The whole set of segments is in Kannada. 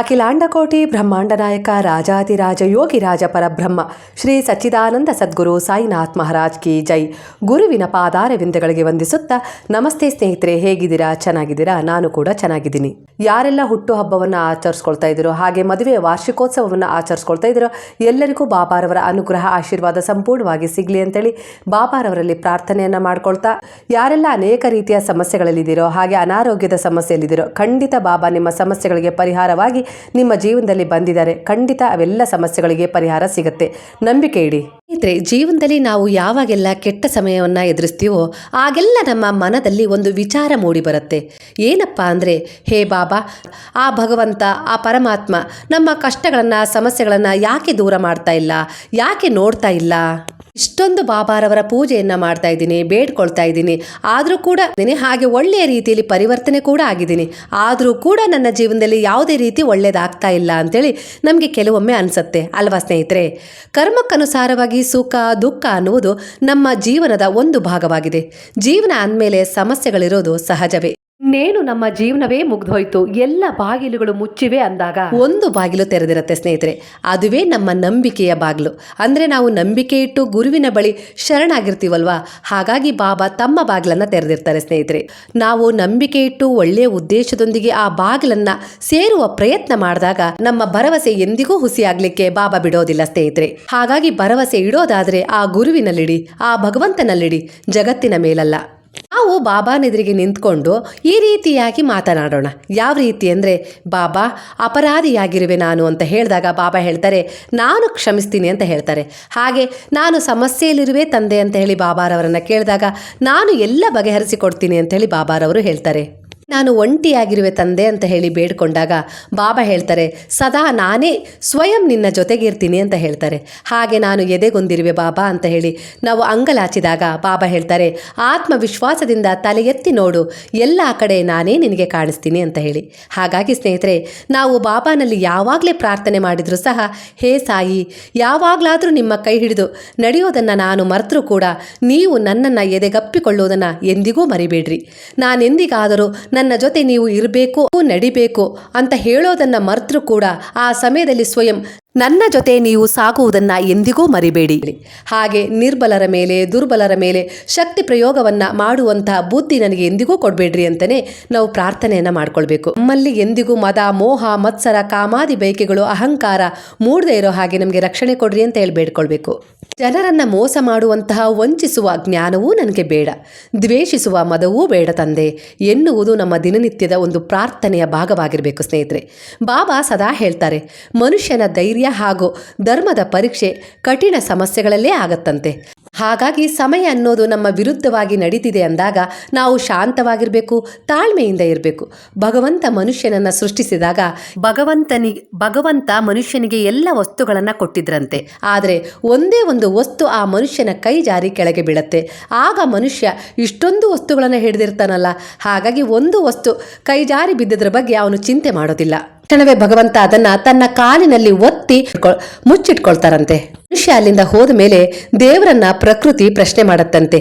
ಅಖಿಲಾಂಡಕೋಟಿ ಬ್ರಹ್ಮಾಂಡ ನಾಯಕ ರಾಜಾದಿರಾಜ ಯೋಗಿ ರಾಜ ಪರಬ್ರಹ್ಮ, ಶ್ರೀ ಸಚ್ಚಿದಾನಂದ ಸದ್ಗುರು ಸಾಯಿನಾಥ್ ಮಹಾರಾಜ್ ಕಿ ಜೈ. ಗುರುವಿನ ಪಾದಾರವಿಂದಗಳಿಗೆ ವಂದಿಸುತ್ತಾ, ನಮಸ್ತೆ ಸ್ನೇಹಿತರೆ, ಹೇಗಿದ್ದೀರಾ? ಚೆನ್ನಾಗಿದ್ದೀರಾ? ನಾನು ಕೂಡ ಚೆನ್ನಾಗಿದ್ದೀನಿ. ಯಾರೆಲ್ಲ ಹುಟ್ಟು ಹಬ್ಬವನ್ನು ಆಚರಿಸ್ಕೊಳ್ತಾ ಇದ್ದೀರೋ, ಹಾಗೆ ಮದುವೆ ವಾರ್ಷಿಕೋತ್ಸವವನ್ನು ಆಚರಿಸ್ಕೊಳ್ತಾ ಇದ್ದೀರೋ, ಎಲ್ಲರಿಗೂ ಬಾಬಾರವರ ಅನುಗ್ರಹ, ಆಶೀರ್ವಾದ ಸಂಪೂರ್ಣವಾಗಿ ಸಿಗಲಿ ಅಂತೇಳಿ ಬಾಬಾರವರಲ್ಲಿ ಪ್ರಾರ್ಥನೆಯನ್ನ ಮಾಡ್ಕೊಳ್ತಾ, ಯಾರೆಲ್ಲ ಅನೇಕ ರೀತಿಯ ಸಮಸ್ಯೆಗಳಲ್ಲಿದ್ದೀರೋ, ಹಾಗೆ ಅನಾರೋಗ್ಯದ ಸಮಸ್ಯೆಯಲ್ಲಿದ್ದೀರೋ, ಖಂಡಿತ ಬಾಬಾ ನಿಮ್ಮ ಸಮಸ್ಯೆಗಳಿಗೆ ಪರಿಹಾರವಾಗಿ ನಿಮ್ಮ ಜೀವನದಲ್ಲಿ ಬಂದಿದ್ದಾರೆ. ಖಂಡಿತ ಅವೆಲ್ಲ ಸಮಸ್ಯೆಗಳಿಗೆ ಪರಿಹಾರ ಸಿಗುತ್ತೆ. ನಂಬಿಕೆ ಇಡಿ. ಸ್ನೇಹಿತರೆ, ಜೀವನದಲ್ಲಿ ನಾವು ಯಾವಾಗೆಲ್ಲ ಕೆಟ್ಟ ಸಮಯವನ್ನು ಎದುರಿಸ್ತೀವೋ, ಆಗೆಲ್ಲ ನಮ್ಮ ಮನದಲ್ಲಿ ಒಂದು ವಿಚಾರ ಮೂಡಿ ಬರುತ್ತೆ. ಏನಪ್ಪ ಅಂದರೆ, ಹೇ ಬಾಬಾ, ಆ ಭಗವಂತ, ಆ ಪರಮಾತ್ಮ ನಮ್ಮ ಕಷ್ಟಗಳನ್ನು, ಸಮಸ್ಯೆಗಳನ್ನು ಯಾಕೆ ದೂರ ಮಾಡ್ತಾ ಇಲ್ಲ? ಯಾಕೆ ನೋಡ್ತಾ ಇಲ್ಲ? ಇಷ್ಟೊಂದು ಬಾಬಾರವರ ಪೂಜೆಯನ್ನ ಮಾಡ್ತಾ ಇದ್ದೀನಿ, ಬೇಡ್ಕೊಳ್ತಾ ಇದ್ದೀನಿ. ಆದರೂ ಕೂಡ ಹಾಗೆ ಒಳ್ಳೆಯ ರೀತಿಯಲ್ಲಿ ಪರಿವರ್ತನೆ ಕೂಡ ಆಗಿದ್ದೀನಿ. ಆದರೂ ಕೂಡ ನನ್ನ ಜೀವನದಲ್ಲಿ ಯಾವುದೇ ರೀತಿ ಒಳ್ಳೇದಾಗ್ತಾ ಇಲ್ಲ ಅಂತೇಳಿ ನಮಗೆ ಕೆಲವೊಮ್ಮೆ ಅನಿಸುತ್ತೆ, ಅಲ್ವಾ ಸ್ನೇಹಿತರೆ? ಕರ್ಮಕ್ಕನುಸಾರವಾಗಿ ಸುಖ, ದುಃಖ ಅನ್ನುವುದು ನಮ್ಮ ಜೀವನದ ಒಂದು ಭಾಗವಾಗಿದೆ. ಜೀವನ ಅಂದಮೇಲೆ ಸಮಸ್ಯೆಗಳಿರೋದು ಸಹಜವೇ. ಇನ್ನೇನು ನಮ್ಮ ಜೀವನವೇ ಮುಗ್ದೋಯ್ತು ಎಲ್ಲ ಬಾಗಿಲುಗಳು ಮುಚ್ಚಿವೆ ಅಂದಾಗ. ಒಂದು ಬಾಗಿಲು ತೆರೆದಿರುತ್ತೆ ಸ್ನೇಹಿತರೆ, ಅದುವೇ ನಮ್ಮ ನಂಬಿಕೆಯ ಬಾಗಿಲು. ಅಂದ್ರೆ ನಾವು ನಂಬಿಕೆ ಇಟ್ಟು ಗುರುವಿನ ಬಳಿ ಶರಣಾಗಿರ್ತೀವಲ್ವಾ? ಹಾಗಾಗಿ ಬಾಬಾ ತಮ್ಮ ಬಾಗಿಲನ್ನ ತೆರೆದಿರ್ತಾರೆ ಸ್ನೇಹಿತರೆ. ನಾವು ನಂಬಿಕೆ ಇಟ್ಟು ಒಳ್ಳೆಯ ಉದ್ದೇಶದೊಂದಿಗೆ ಆ ಬಾಗಿಲನ್ನ ಸೇರುವ ಪ್ರಯತ್ನ ಮಾಡಿದಾಗ ನಮ್ಮ ಭರವಸೆ ಎಂದಿಗೂ ಹುಸಿಯಾಗ್ಲಿಕ್ಕೆ ಬಾಬಾ ಬಿಡೋದಿಲ್ಲ ಸ್ನೇಹಿತರೆ. ಹಾಗಾಗಿ ಭರವಸೆ ಇಡೋದಾದ್ರೆ ಆ ಗುರುವಿನಲ್ಲಿಡಿ, ಆ ಭಗವಂತನಲ್ಲಿಡಿ, ಜಗತ್ತಿನ ಮೇಲಲ್ಲ. ನಾವು ಬಾಬಾನೆದುರಿಗೆ ನಿಂತ್ಕೊಂಡು ಈ ರೀತಿಯಾಗಿ ಮಾತನಾಡೋಣ. ಯಾವ ರೀತಿ ಅಂದರೆ, ಬಾಬಾ, ಅಪರಾಧಿಯಾಗಿರುವೆ ನಾನು ಅಂತ ಹೇಳಿದಾಗ ಬಾಬಾ ಹೇಳ್ತಾರೆ, ನಾನು ಕ್ಷಮಿಸ್ತೀನಿ ಅಂತ ಹೇಳ್ತಾರೆ. ಹಾಗೆ, ನಾನು ಸಮಸ್ಯೆಯಲ್ಲಿರುವೆ ತಂದೆ ಅಂತ ಹೇಳಿ ಬಾಬಾರವರನ್ನು ಕೇಳಿದಾಗ, ನಾನು ಎಲ್ಲ ಬಗೆಹರಿಸಿಕೊಡ್ತೀನಿ ಅಂತ ಹೇಳಿ ಬಾಬಾರವರು ಹೇಳ್ತಾರೆ. ನಾನು ಒಂಟಿಯಾಗಿರುವೆ ತಂದೆ ಅಂತ ಹೇಳಿ ಬೇಡ್ಕೊಂಡಾಗ ಬಾಬಾ ಹೇಳ್ತಾರೆ, ಸದಾ ನಾನೇ ಸ್ವಯಂ ನಿನ್ನ ಜೊತೆಗಿರ್ತೀನಿ ಅಂತ ಹೇಳ್ತಾರೆ. ಹಾಗೆ ನಾನು ಎದೆಗೊಂದಿರುವೆ ಬಾಬಾ ಅಂತ ಹೇಳಿ ನಾವು ಅಂಗಲಾಚಿದಾಗ ಬಾಬಾ ಹೇಳ್ತಾರೆ, ಆತ್ಮವಿಶ್ವಾಸದಿಂದ ತಲೆ ಎತ್ತಿ ನೋಡು, ಎಲ್ಲ ಕಡೆ ನಾನೇ ನಿನಗೆ ಕಾಣಿಸ್ತೀನಿ ಅಂತ ಹೇಳಿ. ಹಾಗಾಗಿ ಸ್ನೇಹಿತರೆ, ನಾವು ಬಾಬಾನಲ್ಲಿ ಯಾವಾಗಲೇ ಪ್ರಾರ್ಥನೆ ಮಾಡಿದರೂ ಸಹ, ಹೇ ಸಾಯಿ, ಯಾವಾಗಲಾದರೂ ನಿಮ್ಮ ಕೈ ಹಿಡಿದು ನಡೆಯೋದನ್ನು ನಾನು ಮರೆತರೂ ಕೂಡ, ನೀವು ನನ್ನನ್ನು ಎದೆಗಪ್ಪಿಕೊಳ್ಳುವುದನ್ನು ಎಂದಿಗೂ ಮರಿಬೇಡ್ರಿ. ನಾನೆಂದಿಗಾದರೂ ನನ್ನ ಜೊತೆ ನೀವು ಇರಬೇಕು ನಡಿಬೇಕು ಅಂತ ಹೇಳೋದನ್ನ ಮರೆತರೂ ಕೂಡ ಆ ಸಮಯದಲ್ಲಿ ಸ್ವಯಂ ನನ್ನ ಜೊತೆ ನೀವು ಸಾಗುವುದನ್ನು ಎಂದಿಗೂ ಮರಿಬೇಡಿ. ಹಾಗೆ ನಿರ್ಬಲರ ಮೇಲೆ, ದುರ್ಬಲರ ಮೇಲೆ ಶಕ್ತಿ ಪ್ರಯೋಗವನ್ನ ಮಾಡುವಂತಹ ಬುದ್ಧಿ ನನಗೆ ಎಂದಿಗೂ ಕೊಡಬೇಡ್ರಿ ಅಂತಲೇ ನಾವು ಪ್ರಾರ್ಥನೆಯನ್ನ ಮಾಡ್ಕೊಳ್ಬೇಕು. ನಮ್ಮಲ್ಲಿ ಎಂದಿಗೂ ಮದ, ಮೋಹ, ಮತ್ಸರ, ಕಾಮಾದಿ ಬೈಕೆಗಳು ಅಹಂಕಾರ ಮೂಡದೇ ಇರೋ ಹಾಗೆ ನಮಗೆ ರಕ್ಷಣೆ ಕೊಡ್ರಿ ಅಂತ ಹೇಳಿ ಬೇಡ್ಕೊಳ್ಬೇಕು ಜನರನ್ನ ಮೋಸ ಮಾಡುವಂತಹ ವಂಚಿಸುವ ಜ್ಞಾನವೂ ನನಗೆ ಬೇಡ. ದ್ವೇಷಿಸುವ ಮದವೂ ಬೇಡ ತಂದೆ. ಎನ್ನುವುದು ನಮ್ಮ ದಿನನಿತ್ಯದ ಒಂದು ಪ್ರಾರ್ಥನೆಯ ಭಾಗವಾಗಿರಬೇಕು ಸ್ನೇಹಿತರೆ. ಬಾಬಾ ಸದಾ ಹೇಳ್ತಾರೆ, ಮನುಷ್ಯನ ಧೈರ್ಯ ಹಾಗೂ ಧರ್ಮದ ಪರೀಕ್ಷೆ ಕಠಿಣ ಸಮಸ್ಯೆಗಳಲ್ಲೇ ಆಗತ್ತಂತೆ. ಹಾಗಾಗಿ ಸಮಯ ಅನ್ನೋದು ನಮ್ಮ ವಿರುದ್ಧವಾಗಿ ನಡೀತಿದೆ ಅಂದಾಗ ನಾವು ಶಾಂತವಾಗಿರಬೇಕು ತಾಳ್ಮೆಯಿಂದ ಇರಬೇಕು. ಭಗವಂತ ಮನುಷ್ಯನನ್ನು ಸೃಷ್ಟಿಸಿದಾಗ ಭಗವಂತನಿ ಭಗವಂತ ಮನುಷ್ಯನಿಗೆ ಎಲ್ಲ ವಸ್ತುಗಳನ್ನು ಕೊಟ್ಟಿದ್ರಂತೆ. ಆದರೆ ಒಂದೇ ಒಂದು ವಸ್ತು ಆ ಮನುಷ್ಯನ ಕೈ ಜಾರಿ ಕೆಳಗೆ ಬೀಳತ್ತೆ. ಆಗ ಮನುಷ್ಯ ಇಷ್ಟೊಂದು ವಸ್ತುಗಳನ್ನು ಹಿಡಿದಿರ್ತಾನಲ್ಲ. ಹಾಗಾಗಿ ಒಂದು ವಸ್ತು ಕೈ ಜಾರಿ ಬಿದ್ದದ್ರ ಬಗ್ಗೆ ಅವನು ಚಿಂತೆ ಮಾಡೋದಿಲ್ಲ. ತಕ್ಷಣವೇ ಭಗವಂತ ಅದನ್ನ ತನ್ನ ಕಾಲಿನಲ್ಲಿ ಒತ್ತಿ ಮುಚ್ಚಿಟ್ಕೊಳ್ತಾರಂತೆ. ಮನುಷ್ಯ ಅಲ್ಲಿಂದ ಹೋದ ಮೇಲೆ ದೇವರನ್ನ ಪ್ರಕೃತಿ ಪ್ರಶ್ನೆ ಮಾಡತ್ತಂತೆ.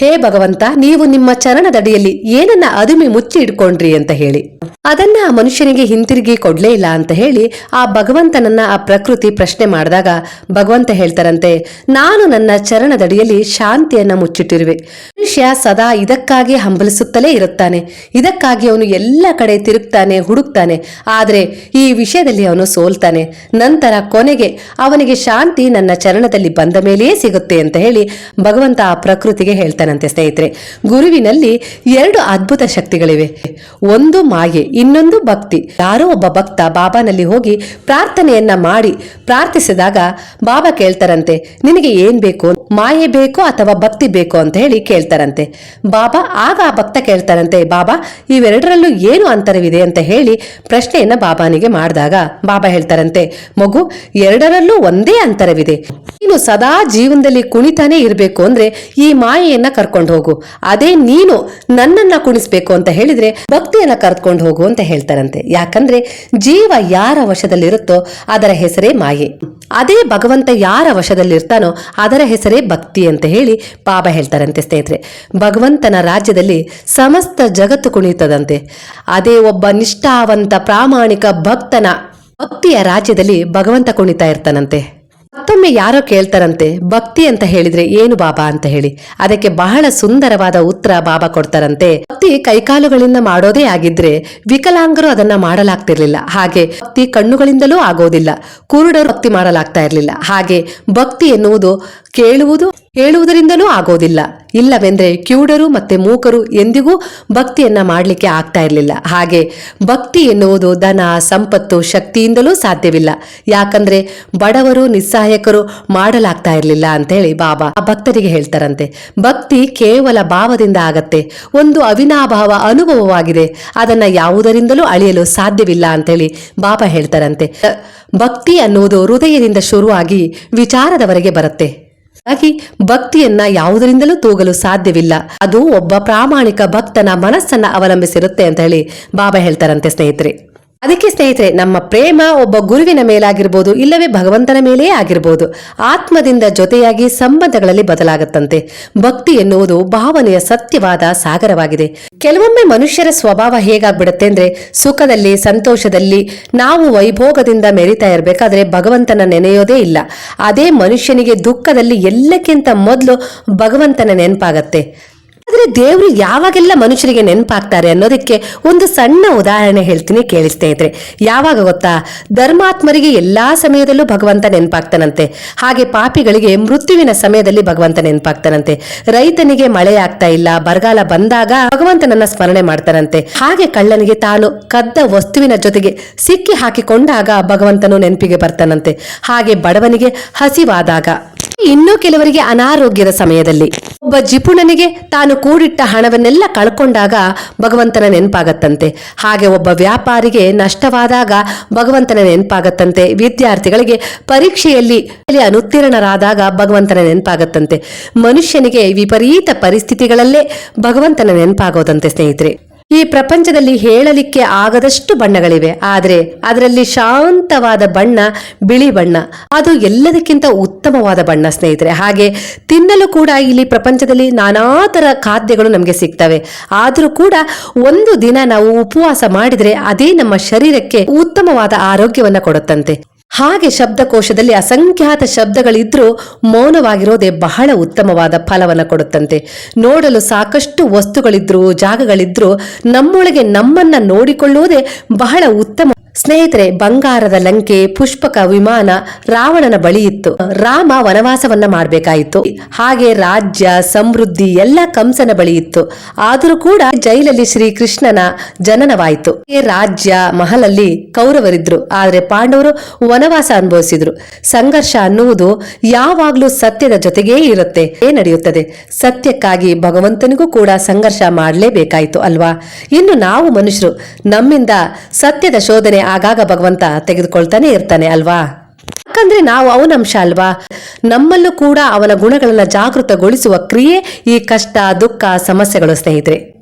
ಹೇ ಭಗವಂತ, ನೀವು ನಿಮ್ಮ ಚರಣದಡಿಯಲ್ಲಿ ಏನನ್ನ ಅದುಮಿ ಮುಚ್ಚಿ ಇಟ್ಕೊಂಡ್ರಿ ಅಂತ ಹೇಳಿ. ಅದನ್ನ ಆ ಮನುಷ್ಯನಿಗೆ ಹಿಂತಿರುಗಿ ಕೊಡ್ಲೇ ಇಲ್ಲ ಅಂತ ಹೇಳಿ ಆ ಭಗವಂತನನ್ನ ಆ ಪ್ರಕೃತಿ ಪ್ರಶ್ನೆ ಮಾಡಿದಾಗ ಭಗವಂತ ಹೇಳ್ತಾರಂತೆ, ನಾನು ನನ್ನ ಚರಣದಡಿಯಲ್ಲಿ ಶಾಂತಿಯನ್ನ ಮುಚ್ಚಿಟ್ಟಿರುವೆ. ಮನುಷ್ಯ ಸದಾ ಇದಕ್ಕಾಗಿ ಹಂಬಲಿಸುತ್ತಲೇ ಇರುತ್ತಾನೆ. ಇದಕ್ಕಾಗಿ ಅವನು ಎಲ್ಲ ಕಡೆ ತಿರುಗ್ತಾನೆ, ಹುಡುಕ್ತಾನೆ. ಆದರೆ ಈ ವಿಷಯದಲ್ಲಿ ಅವನು ಸೋಲ್ತಾನೆ. ನಂತರ ಕೊನೆಗೆ ಅವನಿಗೆ ಶಾಂತಿ ನನ್ನ ಚರಣದಲ್ಲಿ ಬಂದ ಮೇಲೆಯೇ ಸಿಗುತ್ತೆ ಅಂತ ಹೇಳಿ ಭಗವಂತ ಆ ಪ್ರಕೃತಿಗೆ ಹೇಳ್ತಾನಂತೆ ಸ್ನೇಹಿತರೆ. ಗುರುವಿನಲ್ಲಿ ಎರಡು ಅದ್ಭುತ ಶಕ್ತಿಗಳಿವೆ. ಒಂದು ಮಾಯೆ, ಇನ್ನೊಂದು ಭಕ್ತಿ. ಯಾರೋ ಒಬ್ಬ ಭಕ್ತ ಬಾಬಾನಲ್ಲಿ ಹೋಗಿ ಪ್ರಾರ್ಥನೆಯನ್ನ ಮಾಡಿ ಪ್ರಾರ್ಥಿಸಿದಾಗ ಬಾಬಾ ಕೇಳ್ತಾರಂತೆ, ನಿನಗೆ ಏನ್ ಬೇಕು? ಮಾಯೆ ಬೇಕೋ ಅಥವಾ ಭಕ್ತಿ ಬೇಕೋ? ಅಂತ ಹೇಳಿ ಕೇಳ್ತಾರಂತೆ. ಬಾಬಾ ಆಗ ಆ ಭಕ್ತ ಕೇಳ್ತಾರಂತೆ, ಬಾಬಾ, ಇವೆರಡರಲ್ಲೂ ಏನು ಅಂತರವಿದೆ? ಅಂತ ಹೇಳಿ ಪ್ರಶ್ನೆಯನ್ನ ಬಾಬಾನಿಗೆ ಮಾಡಿದಾಗ ಬಾಬಾ ಹೇಳ್ತಾರಂತೆ, ಮಗು, ಎರಡರಲ್ಲೂ ಒಂದೇ ಅಂತರವಿದೆ. ನೀನು ಸದಾ ಜೀವನದಲ್ಲಿ ಕುಣಿತಾನೆ ಇರಬೇಕು ಅಂದ್ರೆ ಈ ಮಾಯೆಯನ್ನ ಕರ್ಕೊಂಡು ಹೋಗು. ಅದೇ ನೀನು ನನ್ನನ್ನ ಕುಣಿಸ್ಬೇಕು ಅಂತ ಹೇಳಿದ್ರೆ ಭಕ್ತಿಯನ್ನ ಕರ್ಕೊಂಡು ಹೋಗು ಅಂತ ಹೇಳ್ತಾರಂತೆ. ಯಾಕಂದ್ರೆ ಜೀವ ಯಾರ ವಶದಲ್ಲಿರುತ್ತೋ ಅದರ ಹೆಸರೇ ಮಾಯೆ. ಅದೇ ಭಗವಂತ ಯಾರ ವಶದಲ್ಲಿರ್ತಾನೋ ಅದರ ಹೆಸರೇ ಭಕ್ತಿ ಅಂತ ಹೇಳಿ ಪಾಪ ಹೇಳ್ತಾರಂತೆ ಸ್ನೇಹಿತರೆ. ಭಗವಂತನ ರಾಜ್ಯದಲ್ಲಿ ಸಮಸ್ತ ಜಗತ್ತು ಕುಣಿಯುತ್ತದಂತೆ ಅದೇ ಒಬ್ಬ ನಿಷ್ಠಾವಂತ ಪ್ರಾಮಾಣಿಕ ಭಕ್ತನ ಭಕ್ತಿಯ ರಾಜ್ಯದಲ್ಲಿ ಭಗವಂತ ಕುಣಿತಾ ಇರ್ತಾನಂತೆ. ಮತ್ತೊಮ್ಮೆ ಯಾರೋ ಕೇಳ್ತಾರಂತೆ, ಭಕ್ತಿ ಅಂತ ಹೇಳಿದ್ರೆ ಏನು ಬಾಬಾ ಅಂತ ಹೇಳಿ. ಅದಕ್ಕೆ ಬಹಳ ಸುಂದರವಾದ ಉತ್ತರ ಬಾಬಾ ಕೊಡ್ತಾರಂತೆ. ಭಕ್ತಿ ಕೈಕಾಲುಗಳಿಂದ ಮಾಡೋದೇ ಆಗಿದ್ರೆ ವಿಕಲಾಂಗರು ಅದನ್ನ ಮಾಡಲಾಗ್ತಿರ್ಲಿಲ್ಲ. ಹಾಗೆ ಭಕ್ತಿ ಕಣ್ಣುಗಳಿಂದಲೂ ಆಗೋದಿಲ್ಲ. ಕುರುಡರು ಭಕ್ತಿ ಮಾಡಲಾಗ್ತಾ ಇರಲಿಲ್ಲ. ಹಾಗೆ ಭಕ್ತಿ ಎನ್ನುವುದು ಕೇಳುವುದು ಹೇಳುವುದರಿಂದಲೂ ಆಗೋದಿಲ್ಲ. ಇಲ್ಲವೆಂದ್ರೆ ಕಿವುಡರು ಮತ್ತೆ ಮೂಕರು ಎಂದಿಗೂ ಭಕ್ತಿಯನ್ನ ಮಾಡಲಿಕ್ಕೆ ಆಗ್ತಾ ಇರಲಿಲ್ಲ. ಹಾಗೆ ಭಕ್ತಿ ಎನ್ನುವುದು ಧನ, ಸಂಪತ್ತು, ಶಕ್ತಿಯಿಂದಲೂ ಸಾಧ್ಯವಿಲ್ಲ. ಯಾಕಂದ್ರೆ ಬಡವರು, ನಿಸ್ಸಹಾಯಕರು ಮಾಡಲಾಗ್ತಾ ಇರಲಿಲ್ಲ ಅಂತ ಹೇಳಿ ಬಾಬಾ ಆ ಭಕ್ತರಿಗೆ ಹೇಳ್ತಾರಂತೆ. ಭಕ್ತಿ ಕೇವಲ ಭಾವದಿಂದ ಆಗತ್ತೆ. ಒಂದು ಅವಿನಾಭಾವ ಅನುಭವವಾಗಿದೆ. ಅದನ್ನ ಯಾವುದರಿಂದಲೂ ಅಳಿಯಲು ಸಾಧ್ಯವಿಲ್ಲ ಅಂತ ಹೇಳಿ ಬಾಬಾ ಹೇಳ್ತಾರಂತೆ. ಭಕ್ತಿ ಅನ್ನುವುದು ಹೃದಯದಿಂದ ಶುರುವಾಗಿ ವಿಚಾರದವರೆಗೆ ಬರುತ್ತೆ. ಹಾಗಾಗಿ ಭಕ್ತಿಯನ್ನ ಯಾವುದರಿಂದಲೂ ತೂಗಲು ಸಾಧ್ಯವಿಲ್ಲ. ಅದು ಒಬ್ಬ ಪ್ರಾಮಾಣಿಕ ಭಕ್ತನ ಮನಸ್ಸನ್ನ ಅವಲಂಬಿಸಿರುತ್ತೆ ಅಂತ ಹೇಳಿ ಬಾಬಾ ಹೇಳ್ತಾರಂತೆ ಸ್ನೇಹಿತರೆ. ಅದಕ್ಕೆ ಸ್ನೇಹಿತರೆ, ನಮ್ಮ ಪ್ರೇಮ ಒಬ್ಬ ಗುರುವಿನ ಮೇಲಾಗಿರ್ಬೋದು, ಇಲ್ಲವೇ ಭಗವಂತನ ಮೇಲೇ ಆಗಿರ್ಬೋದು. ಆತ್ಮದಿಂದ ಜೊತೆಯಾಗಿ ಸಂಬಂಧಗಳಲ್ಲಿ ಬದಲಾಗುತ್ತಂತೆ. ಭಕ್ತಿ ಎನ್ನುವುದು ಭಾವನೆಯ ಸತ್ಯವಾದ ಸಾಗರವಾಗಿದೆ. ಕೆಲವೊಮ್ಮೆ ಮನುಷ್ಯರ ಸ್ವಭಾವ ಹೇಗಾಗ್ಬಿಡುತ್ತೆ ಅಂದ್ರೆ, ಸುಖದಲ್ಲಿ, ಸಂತೋಷದಲ್ಲಿ ನಾವು ವೈಭೋಗದಿಂದ ಮೆರಿತಾ ಇರಬೇಕಾದ್ರೆ ಭಗವಂತನ ನೆನೆಯೋದೇ ಇಲ್ಲ. ಅದೇ ಮನುಷ್ಯನಿಗೆ ದುಃಖದಲ್ಲಿ ಎಲ್ಲಕ್ಕಿಂತ ಮೊದಲು ಭಗವಂತನ ನೆನಪಾಗತ್ತೆ. ಆದ್ರೆ ದೇವರು ಯಾವಾಗೆಲ್ಲ ಮನುಷ್ಯರಿಗೆ ನೆನಪಾಗ್ತಾರೆ ಅನ್ನೋದಕ್ಕೆ ಒಂದು ಸಣ್ಣ ಉದಾಹರಣೆ ಹೇಳ್ತೀನಿ, ಕೇಳಿಸ್ತಾ ಇದ್ರೆ. ಯಾವಾಗ ಗೊತ್ತಾ? ಧರ್ಮಾತ್ಮರಿಗೆ ಎಲ್ಲಾ ಸಮಯದಲ್ಲೂ ಭಗವಂತ ನೆನಪಾಗ್ತಾನಂತೆ. ಹಾಗೆ ಪಾಪಿಗಳಿಗೆ ಮೃತ್ಯುವಿನ ಸಮಯದಲ್ಲಿ ಭಗವಂತ ನೆನಪಾಗ್ತಾನಂತೆ. ರೈತನಿಗೆ ಮಳೆ ಆಗ್ತಾ ಇಲ್ಲ, ಬರಗಾಲ ಬಂದಾಗ ಭಗವಂತನನ್ನ ಸ್ಮರಣೆ ಮಾಡ್ತಾನಂತೆ. ಹಾಗೆ ಕಳ್ಳನಿಗೆ ತಾನು ಕದ್ದ ವಸ್ತುವಿನ ಜೊತೆಗೆ ಸಿಕ್ಕಿ ಹಾಕಿಕೊಂಡಾಗ ಭಗವಂತನು ನೆನಪಿಗೆ ಬರ್ತಾನಂತೆ. ಹಾಗೆ ಬಡವನಿಗೆ ಹಸಿವಾದಾಗ. ಇನ್ನು ಕೆಲವರಿಗೆ ಅನಾರೋಗ್ಯದ ಸಮಯದಲ್ಲಿ. ಒಬ್ಬ ಜಿಪುಣನಿಗೆ ತಾನು ಕೂಡಿಟ್ಟ ಹಣವನ್ನೆಲ್ಲ ಕಳ್ಕೊಂಡಾಗ ಭಗವಂತನ ನೆನಪಾಗತ್ತಂತೆ. ಹಾಗೆ ಒಬ್ಬ ವ್ಯಾಪಾರಿಗೆ ನಷ್ಟವಾದಾಗ ಭಗವಂತನ ನೆನಪಾಗತ್ತಂತೆ. ವಿದ್ಯಾರ್ಥಿಗಳಿಗೆ ಪರೀಕ್ಷೆಯಲ್ಲಿ ಅನುತ್ತೀರ್ಣರಾದಾಗ ಭಗವಂತನ ನೆನಪಾಗತ್ತಂತೆ. ಮನುಷ್ಯನಿಗೆ ವಿಪರೀತ ಪರಿಸ್ಥಿತಿಗಳಲ್ಲೇ ಭಗವಂತನ ನೆನಪಾಗೋದಂತೆ ಸ್ನೇಹಿತರೆ. ಈ ಪ್ರಪಂಚದಲ್ಲಿ ಹೇಳಲಿಕ್ಕೆ ಆಗದಷ್ಟು ಬಣ್ಣಗಳಿವೆ. ಆದರೆ ಅದರಲ್ಲಿ ಶಾಂತವಾದ ಬಣ್ಣ, ಬಿಳಿ ಬಣ್ಣ, ಅದು ಎಲ್ಲದಕ್ಕಿಂತ ಉತ್ತಮವಾದ ಬಣ್ಣ, ಸ್ನೇಹಿತರೆ. ಹಾಗೆ ತಿನ್ನಲು ಕೂಡ ಇಲ್ಲಿ ಪ್ರಪಂಚದಲ್ಲಿ ನಾನಾ ಥರ ಖಾದ್ಯಗಳು ನಮಗೆ ಸಿಗ್ತವೆ. ಆದರೂ ಕೂಡ ಒಂದು ದಿನ ನಾವು ಉಪವಾಸ ಮಾಡಿದರೆ ಅದೇ ನಮ್ಮ ಶರೀರಕ್ಕೆ ಉತ್ತಮವಾದ ಆರೋಗ್ಯವನ್ನು ಕೊಡುತ್ತಂತೆ. ಹಾಗೆ ಶಬ್ದಕೋಶದಲ್ಲಿ ಅಸಂಖ್ಯಾತ ಶಬ್ದಗಳಿದ್ರೂ ಮೌನವಾಗಿರೋದೇ ಬಹಳ ಉತ್ತಮವಾದ ಫಲವನ್ನು ಕೊಡುತ್ತಂತೆ. ನೋಡಲು ಸಾಕಷ್ಟು ವಸ್ತುಗಳಿದ್ರು, ಜಾಗಗಳಿದ್ರು ನಮ್ಮೊಳಗೆ ನಮ್ಮನ್ನ ನೋಡಿಕೊಳ್ಳುವುದೇ ಬಹಳ ಉತ್ತಮ ಸ್ನೇಹಿತರೆ, ಬಂಗಾರದ ಲಂಕೆ, ಪುಷ್ಪಕ ವಿಮಾನ ರಾವಣನ ಬಳಿ ಇತ್ತು. ರಾಮ ವನವಾಸವನ್ನ ಮಾಡಬೇಕಾಯಿತು. ಹಾಗೆ ರಾಜ್ಯ, ಸಮೃದ್ಧಿ ಎಲ್ಲ ಕಂಸನ ಬಳಿ ಇತ್ತು. ಆದರೂ ಕೂಡ ಜೈಲಲ್ಲಿ ಶ್ರೀಕೃಷ್ಣನ ಜನನವಾಯಿತು. ರಾಜ್ಯ ಮಹಲಲ್ಲಿ ಕೌರವರಿದ್ರು. ಆದ್ರೆ ಪಾಂಡವರು ವನವಾಸ ಅನುಭವಿಸಿದ್ರು. ಸಂಘರ್ಷ ಅನ್ನುವುದು ಯಾವಾಗ್ಲೂ ಸತ್ಯದ ಜೊತೆಗೇ ಇರುತ್ತೆ. ಏ ನಡೆಯುತ್ತದೆ? ಸತ್ಯಕ್ಕಾಗಿ ಭಗವಂತನಿಗೂ ಕೂಡ ಸಂಘರ್ಷ ಮಾಡಲೇಬೇಕಾಯಿತು ಅಲ್ವಾ? ಇನ್ನು ನಾವು ಮನುಷ್ಯರು, ನಮ್ಮಿಂದ ಸತ್ಯದ ಶೋಧನೆ ಆಗಾಗ ಭಗವಂತ ತೆಗೆದುಕೊಳ್ತಾನೆ ಇರ್ತಾನೆ ಅಲ್ವಾ? ಯಾಕಂದ್ರೆ ನಾವು ಅವನಂಶ ಅಲ್ವಾ? ನಮ್ಮಲ್ಲೂ ಕೂಡ ಅವನ ಗುಣಗಳನ್ನ ಜಾಗೃತಗೊಳಿಸುವ ಕ್ರಿಯೆ ಈ ಕಷ್ಟ, ದುಃಖ, ಸಮಸ್ಯೆಗಳು ಸ್ನೇಹಿತರೆ.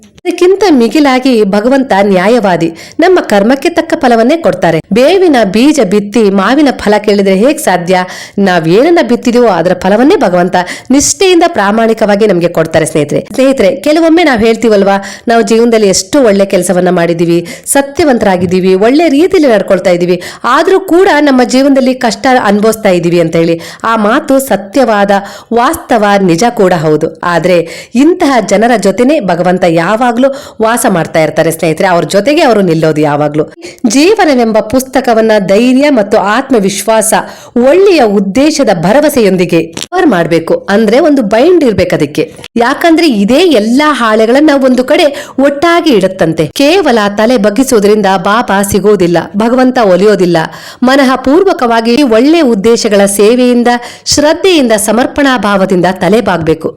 ಇದಕ್ಕಿಂತ ಮಿಗಿಲಾಗಿ ಭಗವಂತ ನ್ಯಾಯವಾದಿ. ನಮ್ಮ ಕರ್ಮಕ್ಕೆ ತಕ್ಕ ಫಲವನ್ನೇ ಕೊಡ್ತಾರೆ. ಬೇವಿನ ಬೀಜ ಬಿತ್ತಿ ಮಾವಿನ ಫಲ ಕೇಳಿದ್ರೆ ಹೇಗ್ ಸಾಧ್ಯ? ನಾವೇನನ್ನ ಬಿತ್ತಿದೀವೋ ಅದರ ಫಲವನ್ನೇ ಭಗವಂತ ನಿಷ್ಠೆಯಿಂದ ಪ್ರಾಮಾಣಿಕವಾಗಿ ನಮಗೆ ಕೊಡ್ತಾರೆ ಸ್ನೇಹಿತರೆ. ಸ್ನೇಹಿತರೆ, ಕೆಲವೊಮ್ಮೆ ನಾವು ಹೇಳ್ತೀವಲ್ವಾ, ನಾವು ಜೀವನದಲ್ಲಿ ಎಷ್ಟು ಒಳ್ಳೆ ಕೆಲಸವನ್ನ ಮಾಡಿದೀವಿ, ಸತ್ಯವಂತರಾಗಿದ್ದೀವಿ, ಒಳ್ಳೆ ರೀತಿಯಲ್ಲಿ ನಡ್ಕೊಳ್ತಾ ಇದೀವಿ, ಆದ್ರೂ ಕೂಡ ನಮ್ಮ ಜೀವನದಲ್ಲಿ ಕಷ್ಟ ಅನುಭವಿಸ್ತಾ ಇದೀವಿ ಅಂತ ಹೇಳಿ. ಆ ಮಾತು ಸತ್ಯವಾದ, ವಾಸ್ತವ, ನಿಜ ಕೂಡ ಹೌದು. ಆದ್ರೆ ಇಂತಹ ಜನರ ಜೊತೆನೆ ಭಗವಂತ ಯಾವಾಗ್ಲೂ ವಾಸ ಮಾಡ್ತಾ ಇರ್ತಾರೆ ಸ್ನೇಹಿತರೆ, ಅವ್ರ ಜೊತೆಗೆ ಅವರು ನಿಲ್ಲೋದು ಯಾವಾಗ್ಲೂ. ಜೀವನವೆಂಬ ಪುಸ್ತಕವನ್ನ ಧೈರ್ಯ ಮತ್ತು ಆತ್ಮವಿಶ್ವಾಸ, ಒಳ್ಳೆಯ ಉದ್ದೇಶದ ಭರವಸೆಯೊಂದಿಗೆ ಕವರ್ ಮಾಡಬೇಕು. ಅಂದ್ರೆ ಒಂದು ಬೈಂಡ್ ಇರ್ಬೇಕು ಅದಕ್ಕೆ. ಯಾಕಂದ್ರೆ ಇದೇ ಎಲ್ಲಾ ಹಾಳೆಗಳನ್ನ ಒಂದು ಕಡೆ ಒಟ್ಟಾಗಿ ಇಡುತ್ತಂತೆ. ಕೇವಲ ತಲೆ ಬಗ್ಗಿಸುವುದರಿಂದ ಬಾಬಾ ಸಿಗೋದಿಲ್ಲ, ಭಗವಂತ ಒಲಿಯೋದಿಲ್ಲ. ಮನಃ ಪೂರ್ವಕವಾಗಿ ಒಳ್ಳೆ ಉದ್ದೇಶಗಳ ಸೇವೆಯಿಂದ, ಶ್ರದ್ಧೆಯಿಂದ, ಸಮರ್ಪಣಾ ಭಾವದಿಂದ ತಲೆ ಬಾಗ್ಬೇಕು.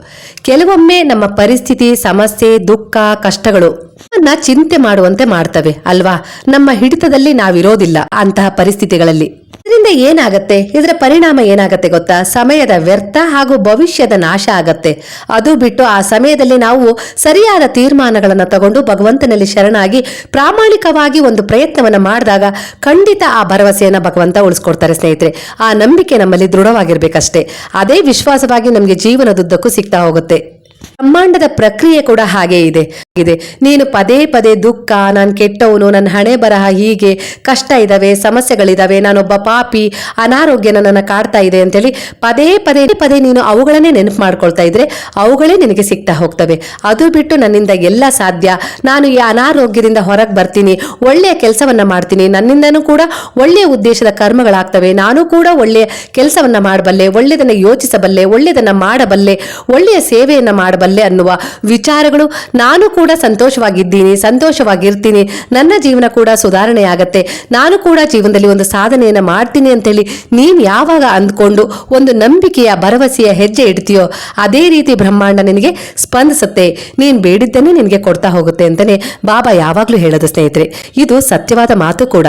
ಕೆಲವೊಮ್ಮೆ ನಮ್ಮ ಪರಿಸ್ಥಿತಿ, ಸಮಸ್ಯೆ, ದುಃಖ, ಕಷ್ಟಗಳು ನಮ್ಮನ್ನ ಚಿಂತೆ ಮಾಡುವಂತೆ ಮಾಡ್ತವೆ, ಅಲ್ವಾ? ನಮ್ಮ ಹಿಡಿತದಲ್ಲಿ ನಾವಿರೋದಿಲ್ಲ ಅಂತಹ ಪರಿಸ್ಥಿತಿಗಳಲ್ಲಿ. ಇದರಿಂದ ಏನಾಗತ್ತೆ? ಇದರ ಪರಿಣಾಮ ಏನಾಗತ್ತೆ ಗೊತ್ತಾ? ಸಮಯದ ವ್ಯರ್ಥ ಹಾಗೂ ಭವಿಷ್ಯದ ನಾಶ ಆಗತ್ತೆ. ಅದು ಬಿಟ್ಟು ಆ ಸಮಯದಲ್ಲಿ ನಾವು ಸರಿಯಾದ ತೀರ್ಮಾನಗಳನ್ನು ತಗೊಂಡು ಭಗವಂತನಲ್ಲಿ ಶರಣಾಗಿ ಪ್ರಾಮಾಣಿಕವಾಗಿ ಒಂದು ಪ್ರಯತ್ನವನ್ನ ಮಾಡಿದಾಗ ಖಂಡಿತ ಆ ಭರವಸೆಯನ್ನು ಭಗವಂತ ಉಳಿಸ್ಕೊಡ್ತಾರೆ ಸ್ನೇಹಿತರೆ. ಆ ನಂಬಿಕೆ ನಮ್ಮಲ್ಲಿ ದೃಢವಾಗಿರ್ಬೇಕಷ್ಟೇ. ಅದೇ ವಿಶ್ವಾಸವಾಗಿ ನಮಗೆ ಜೀವನದುದ್ದಕ್ಕೂ ಸಿಗ್ತಾ ಹೋಗುತ್ತೆ. ಬ್ರಹ್ಮಾಂಡದ ಪ್ರಕ್ರಿಯೆ ಕೂಡ ಹಾಗೆ ಇದೆ. ಇದೆ. ನೀನು ಪದೇ ಪದೇ ದುಃಖ, ನಾನು ಕೆಟ್ಟವನು ನನ್ನ ಹಣೆ ಬರಹ ಹೀಗೆ ಕಷ್ಟ ಇದಾವೆ, ಸಮಸ್ಯೆಗಳಿದಾವೆ, ನಾನೊಬ್ಬ ಪಾಪಿ ಅನಾರೋಗ್ಯ ನನ್ನನ್ನು ಕಾಡ್ತಾ ಇದೆ ಅಂತೇಳಿ ಪದೇ ಪದೇ ಪದೇ ನೀನು ಅವುಗಳನ್ನೇ ನೆನಪು ಮಾಡ್ಕೊಳ್ತಾ ಇದ್ರೆ ಅವುಗಳೇ ನಿನಗೆ ಸಿಗ್ತಾ ಹೋಗ್ತವೆ. ಅದು ಬಿಟ್ಟು ನನ್ನಿಂದ ಎಲ್ಲ ಸಾಧ್ಯ. ನಾನು ಈ ಅನಾರೋಗ್ಯದಿಂದ ಹೊರಗೆ ಬರ್ತೀನಿ. ಒಳ್ಳೆಯ ಕೆಲಸವನ್ನ ಮಾಡ್ತೀನಿ. ನನ್ನಿಂದನೂ ಕೂಡ ಒಳ್ಳೆಯ ಉದ್ದೇಶದ ಕರ್ಮಗಳಾಗ್ತವೆ. ನಾನು ಕೂಡ ಒಳ್ಳೆಯ ಕೆಲಸವನ್ನ ಮಾಡಬಲ್ಲೆ ಒಳ್ಳೆಯದನ್ನು ಯೋಚಿಸಬಲ್ಲೆ ಒಳ್ಳೆಯದನ್ನು ಮಾಡಬಲ್ಲೆ, ಒಳ್ಳೆಯ ಸೇವೆಯನ್ನು ಮಾಡಬಲ್ಲೆ. ಅನ್ನುವ ವಿಚಾರಗಳು ನಾನು ಕೂಡ ಸಂತೋಷವಾಗಿದ್ದೀನಿ, ಸಂತೋಷವಾಗಿರ್ತೀನಿ. ನನ್ನ ಜೀವನ ಕೂಡ ಸುಧಾರಣೆ ಆಗತ್ತೆ ನಾನು ಕೂಡ ಜೀವನದಲ್ಲಿ ಒಂದು ಸಾಧನೆಯನ್ನ ಮಾಡ್ತೀನಿ ಅಂತೇಳಿ ನೀನು ಯಾವಾಗ ಅಂದ್ಕೊಂಡು ಒಂದು ನಂಬಿಕೆಯ, ಭರವಸೆಯ ಹೆಜ್ಜೆ ಇಡ್ತೀಯೋ, ಅದೇ ರೀತಿ ಬ್ರಹ್ಮಾಂಡ ನಿನಗೆ ಸ್ಪಂದಿಸುತ್ತೆ. ನೀನು ಬೇಡಿದ್ದನ್ನೇ ನಿನಗೆ ಕೊಡ್ತಾ ಹೋಗುತ್ತೆ ಅಂತಲೇ ಬಾಬಾ ಯಾವಾಗಲೂ ಹೇಳೋದು ಸ್ನೇಹಿತರೆ. ಇದು ಸತ್ಯವಾದ ಮಾತು ಕೂಡ.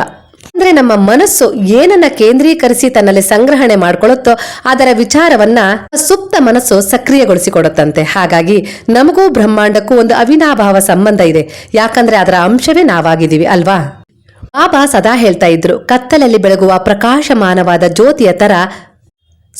ಅಂದ್ರೆ ನಮ್ಮ ಮನಸ್ಸು ಏನನ್ನ ಕೇಂದ್ರೀಕರಿಸಿ ತನ್ನಲ್ಲಿ ಸಂಗ್ರಹಣೆ ಮಾಡ್ಕೊಳ್ಳುತ್ತೋ ಅದರ ವಿಚಾರವನ್ನ ಸುಪ್ತ ಮನಸ್ಸು ಸಕ್ರಿಯಗೊಳಿಸಿಕೊಡುತ್ತಂತೆ. ಹಾಗಾಗಿ ನಮಗೂ ಬ್ರಹ್ಮಾಂಡಕ್ಕೂ ಒಂದು ಅವಿನಾಭಾವ ಸಂಬಂಧ ಇದೆ. ಯಾಕಂದ್ರೆ ಅದರ ಅಂಶವೇ ನಾವಾಗಿದ್ದೀವಿ, ಅಲ್ವಾ? ಬಾಬಾ ಸದಾ ಹೇಳ್ತಾ ಇದ್ರು, ಕತ್ತಲಲ್ಲಿ ಬೆಳಗುವ ಪ್ರಕಾಶಮಾನವಾದ ಜ್ಯೋತಿಯ ತರ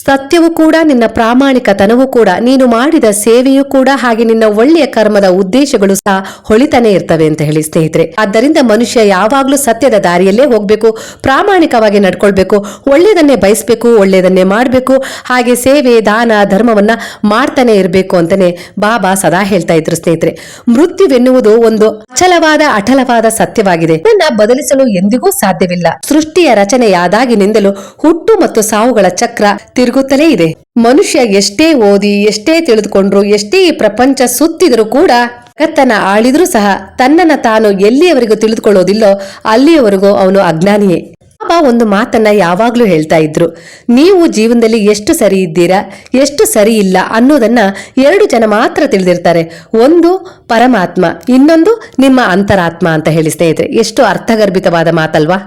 ಸತ್ಯವೂ ಕೂಡ, ನಿನ್ನ ಪ್ರಾಮಾಣಿಕತನವೂ ಕೂಡ, ನೀನು ಮಾಡಿದ ಸೇವೆಯೂ ಕೂಡ, ಹಾಗೆ ನಿನ್ನ ಒಳ್ಳೆಯ ಕರ್ಮದ ಉದ್ದೇಶಗಳು ಸಹ ಹೊಳಿತಾನೆ ಇರ್ತವೆ ಅಂತ ಹೇಳಿ ಸ್ನೇಹಿತರೆ. ಆದ್ದರಿಂದ ಮನುಷ್ಯ ಯಾವಾಗ್ಲೂ ಸತ್ಯದ ದಾರಿಯಲ್ಲೇ ಹೋಗ್ಬೇಕು, ಪ್ರಾಮಾಣಿಕವಾಗಿ ನಡ್ಕೊಳ್ಬೇಕು, ಒಳ್ಳೆಯದನ್ನೇ ಬಯಸ್ಬೇಕು, ಒಳ್ಳೆಯದನ್ನೇ ಮಾಡಬೇಕು, ಹಾಗೆ ಸೇವೆ, ದಾನ, ಧರ್ಮವನ್ನ ಮಾಡ್ತಾನೆ ಇರಬೇಕು ಅಂತಾನೆ ಬಾಬಾ ಸದಾ ಹೇಳ್ತಾ ಇದ್ರು ಸ್ನೇಹಿತರೆ. ಮೃತ್ಯುವೆನ್ನುವುದು ಒಂದು ಅಚಲವಾದ, ಅಟಲವಾದ ಸತ್ಯವಾಗಿದೆ. ಇದನ್ನ ಬದಲಿಸಲು ಎಂದಿಗೂ ಸಾಧ್ಯವಿಲ್ಲ. ಸೃಷ್ಟಿಯ ರಚನೆಯಾದಾಗಿನಿಂದಲೂ ಹುಟ್ಟು ಮತ್ತು ಸಾವುಗಳ ಚಕ್ರ ತಿರುಗುತ್ತಲೇ ಇದೆ. ಮನುಷ್ಯ ಎಷ್ಟೇ ಓದಿ, ಎಷ್ಟೇ ತಿಳಿದುಕೊಂಡ್ರು, ಎಷ್ಟೇ ಈ ಪ್ರಪಂಚ ಸುತ್ತಿದ್ರೂ ಕೂಡ ಕತ್ತನ ಆಳಿದ್ರೂ ಸಹ ತನ್ನನ್ನ ತಾನು ಎಲ್ಲಿಯವರೆಗೂ ತಿಳಿದುಕೊಳ್ಳೋದಿಲ್ಲೋ ಅಲ್ಲಿಯವರೆಗೂ ಅವನು ಅಜ್ಞಾನಿಯೇ. ಬಾಬಾ ಒಂದು ಮಾತನ್ನ ಯಾವಾಗ್ಲೂ ಹೇಳ್ತಾ ಇದ್ರು. ನೀವು ಜೀವನದಲ್ಲಿ ಎಷ್ಟು ಸರಿ ಇದ್ದೀರಾ, ಎಷ್ಟು ಸರಿ ಇಲ್ಲ ಅನ್ನೋದನ್ನ ಎರಡು ಜನ ಮಾತ್ರ ತಿಳಿದಿರ್ತಾರೆ. ಒಂದು ಪರಮಾತ್ಮ, ಇನ್ನೊಂದು ನಿಮ್ಮ ಅಂತರಾತ್ಮ ಅಂತ ಹೇಳಿ ಸ್ನೇಹಿತರೆ. ಎಷ್ಟು ಅರ್ಥಗರ್ಭಿತವಾದ ಮಾತಲ್ವಾ?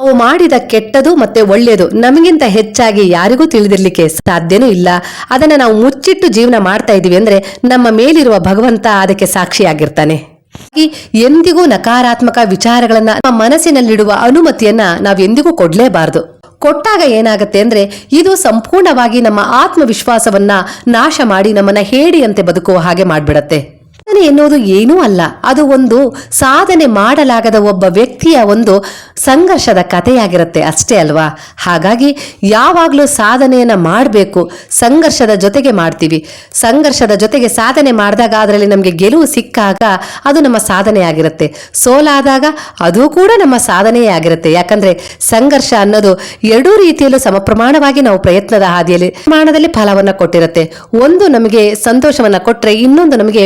ನಾವು ಮಾಡಿದ ಕೆಟ್ಟದು ಮತ್ತೆ ಒಳ್ಳೆಯದು ನಮಗಿಂತ ಹೆಚ್ಚಾಗಿ ಯಾರಿಗೂ ತಿಳಿದಿರ್ಲಿಕ್ಕೆ ಸಾಧ್ಯನೂ ಇಲ್ಲ. ಅದನ್ನ ನಾವು ಮುಚ್ಚಿಟ್ಟು ಜೀವನ ಮಾಡ್ತಾ ಇದೀವಿ ಅಂದ್ರೆ ನಮ್ಮ ಮೇಲಿರುವ ಭಗವಂತ ಅದಕ್ಕೆ ಸಾಕ್ಷಿಯಾಗಿರ್ತಾನೆ. ಎಂದಿಗೂ ನಕಾರಾತ್ಮಕ ವಿಚಾರಗಳನ್ನ ನಮ್ಮ ಮನಸ್ಸಿನಲ್ಲಿಡುವ ಅನುಮತಿಯನ್ನ ನಾವೆಂದಿಗೂ ಕೊಡ್ಲೇಬಾರದು. ಕೊಟ್ಟಾಗ ಏನಾಗುತ್ತೆ ಅಂದ್ರೆ ಇದು ಸಂಪೂರ್ಣವಾಗಿ ನಮ್ಮ ಆತ್ಮವಿಶ್ವಾಸವನ್ನ ನಾಶ ಮಾಡಿ ನಮ್ಮನ್ನ ಹೇಡಿಯಂತೆ ಬದುಕುವ ಹಾಗೆ ಮಾಡ್ಬಿಡತ್ತೆ. ಸಾಧನೆ ಎನ್ನುವುದು ಏನೂ ಅಲ್ಲ. ಅದು ಒಂದು ಸಾಧನೆ ಮಾಡಲಾಗದ ಒಬ್ಬ ವ್ಯಕ್ತಿಯ ಒಂದು ಸಂಘರ್ಷದ ಕಥೆಯಾಗಿರುತ್ತೆ ಅಷ್ಟೇ ಅಲ್ವಾ? ಹಾಗಾಗಿ ಯಾವಾಗಲೂ ಸಾಧನೆಯನ್ನ ಮಾಡಬೇಕು. ಸಂಘರ್ಷದ ಜೊತೆಗೆ ಮಾಡ್ತೀವಿ. ಸಂಘರ್ಷದ ಜೊತೆಗೆ ಸಾಧನೆ ಮಾಡಿದಾಗ ಅದರಲ್ಲಿ ನಮಗೆ ಗೆಲುವು ಸಿಕ್ಕಾಗ ಅದು ನಮ್ಮ ಸಾಧನೆ ಆಗಿರುತ್ತೆ ಸೋಲಾದಾಗ ಅದು ಕೂಡ ನಮ್ಮ ಸಾಧನೆಯೇ ಆಗಿರುತ್ತೆ. ಯಾಕಂದ್ರೆ ಸಂಘರ್ಷ ಅನ್ನೋದು ಎರಡೂ ರೀತಿಯಲ್ಲೂ ಸಮಪ್ರಮಾಣವಾಗಿ ನಾವು ಪ್ರಯತ್ನದ ಹಾದಿಯಲ್ಲಿ, ಪ್ರಮಾಣದಲ್ಲಿ ಫಲವನ್ನ ಕೊಟ್ಟಿರುತ್ತೆ. ಒಂದು ನಮಗೆ ಸಂತೋಷವನ್ನ ಕೊಟ್ಟರೆ ಇನ್ನೊಂದು ನಮಗೆ